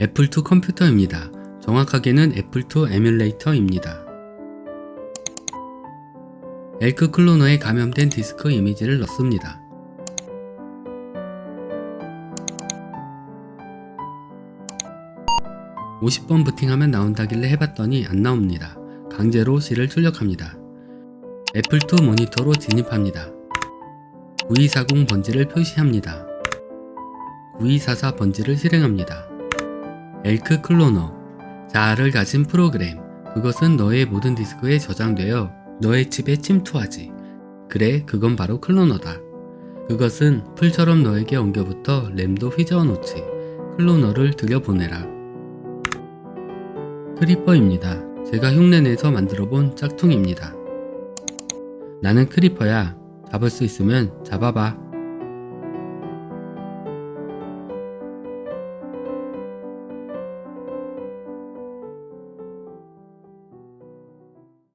애플2 컴퓨터입니다. 정확하게는 애플2 에뮬레이터입니다. 엘크 클로너에 감염된 디스크 이미지를 넣습니다. (50번) 부팅하면 나온다길래 해봤더니 안 나옵니다. 강제로 C를 출력합니다. 애플2 모니터로 진입합니다. 9240 번지를 표시합니다. 9244 번지를 실행합니다. 엘크 클로너 자아를 가진 프로그램 그것은 너의 모든 디스크에 저장되어 너의 칩에 침투하지. 그래 그건 바로 클로너다. 그것은 풀처럼 너에게 옮겨붙어 램도 휘저어 놓지. 클로너를 들여보내라. 크리퍼입니다. 제가 흉내내서 만들어본 짝퉁입니다. 나는 크리퍼야. 잡을 수 있으면 잡아봐